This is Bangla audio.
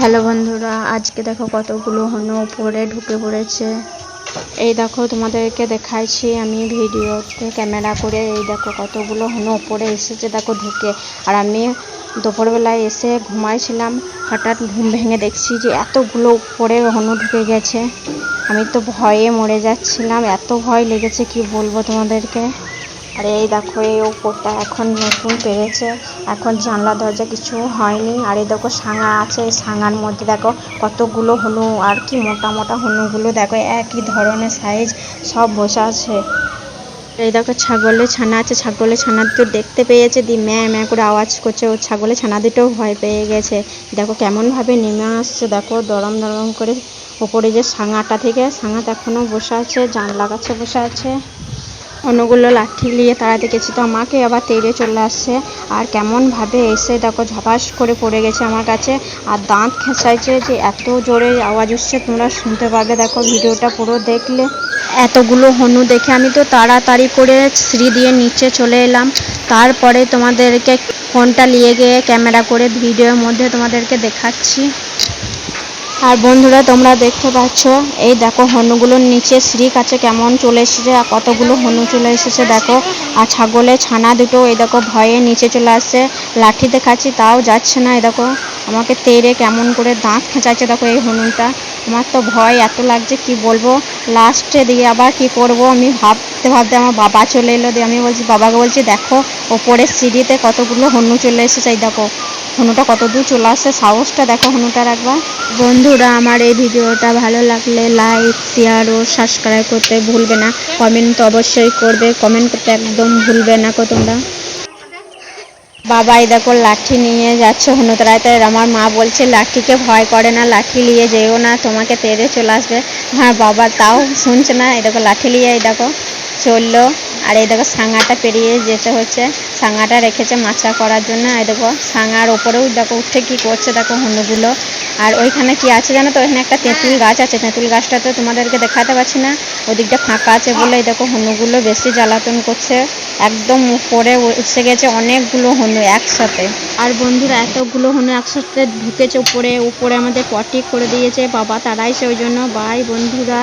হ্যালো বন্ধুরা, আজকে দেখো কতগুলো হনু উপরে ঢুকে পড়েছে। এই দেখো তোমাদেরকে দেখাইছি আমি ভিডিওতে ক্যামেরা করে। এই দেখো কতগুলো হনু উপরে এসেছে দেখো ঢুকে। আর আমি দুপুরবেলায় এসে ঘুমাইছিলাম, হঠাৎ ঘুম ভেঙে দেখছি যে এতগুলো উপরে হনু ঢুকে গেছে। আমি তো ভয়ে মরে যাচ্ছিলাম, এত ভয় লেগেছে, কি বলব তোমাদেরকে? আর এই দেখো, এই ওপরটা এখন নতুন পেরেছে। এখন জানলা, দরজা কিছু হয়নি। আর এই দেখো, সাঙা আছে। এই সাঙার মধ্যে দেখো, কতগুলো হনু আর কি মোটা মোটা হনুগুলো দেখো, একই ধরনের সাইজ সব বসে আছে। এই দেখো, ছাগলের ছানা আছে। ছাগলের ছানা দুটো দেখতে পেয়েছে। দি ম্যা ম্যা করে আওয়াজ করছে। ও ছাগলের ছানা দুটো ভয় পেয়ে গেছে। দেখো কেমন ভাবে নেমে আসছে। দেখো, দরম দরম করে ওপরে যে সাঙাটা থেকে, সাঙাটা এখনও বসে আছে। জানলা কাছে বসে আছে। অন্যগুলো লাঠি নিয়ে তাড়াতে গেছি তো আমাকে আবার তেড়ে চলে আসছে। আর কেমন ভাবে এসে দেখো ঝপাস করে পড়ে গেছে আমার কাছে। আর দাঁত খেঁচাইছে যে এত জোরে আওয়াজ হচ্ছে তোমরা শুনতে পাবে। দেখো ভিডিওটা পুরো দেখলে। এতগুলো হনু দেখে আমি তো তাড়াতাড়ি করে সিঁড়ি দিয়ে নিচে চলে এলাম। তারপরে তোমাদেরকে ফোনটা নিয়ে গিয়ে ক্যামেরা করে ভিডিওর মধ্যে তোমাদেরকে দেখাচ্ছি। আর বন্ধুরা, তোমরা দেখতে পাচ্ছ, এই দেখো হনুগুলোর নিচে শ্রী কাছে কেমন চলে এসেছে আর কতগুলো হনু চলে এসেছে, দেখো। আর ছাগলের ছানা দুটো, এই দেখো, ভয়ে নিচে চলে আসছে। লাঠি দেখাচ্ছি, তাও যাচ্ছে না, এই দেখো। আমাকে তেড়ে কেমন করে দাঁত খেঁচাচ্ছে, দেখো, এই হনুটা। আমার তো ভয়, এত লাগছে, কি বলব? লাস্টে দিয়ে আবার কি করব? আমি ভাবতে ভাবতে আমার বাবা চলে এলো দিয়ে আমি বলছি, বাবাকে বলছি, দেখো, ওপরের সিঁড়িতে কতগুলো হনু চলে এসেছে, এই দেখো। হনুটা কত দূর চলে আসছে, সাহসটা দেখো হনুটার একবার। বন্ধুরা, আমার এই ভিডিওটা ভালো লাগলে লাইক শেয়ার ও সাবস্ক্রাইব করতে ভুলবে না। কমেন্ট তো অবশ্যই করবে। কমেন্ট করতে একদম ভুলবে না কো তোমরা। বাবাই দেখো, লাঠি নিয়ে যাচ্ছে হনুতরায় তাই আমার মা বলছে, লাঠিকে ভয় করে না, লাঠি নিয়ে যেও না, তোমাকে তেড়ে চলে আসবে। হ্যাঁ বাবা তাও শুনছে না, এই দেখো, লাঠি নিয়ে এই দেখো, চলল। আর এই দেখো সাঙ্গাটা পেরিয়ে যেতে হচ্ছে। সাঙাটা রেখেছে মাচা করার জন্য। এই দেখো সাঙার ওপরেও দেখো উঠে কি করছে দেখো হনুগুলো আর ওইখানে কি আছে জানো তো? ওইখানে একটা তেঁতুল গাছ আছে। তেঁতুল গাছটা তো তোমাদেরকে দেখাতে পারছি না। ওদিকটা ফাঁকা আছে বলে দেখো হনুগুলো বেশি জ্বালাতন করছে। একদম উপরে উঠে গেছে অনেকগুলো হনু একসাথে। আর বন্ধুরা এতগুলো হনু একসাথে ঢুকেছে উপরে। উপরে আমাদের পটি করে দিয়েছে বাবা তারাইছে ওই জন্য। বাই বন্ধুরা।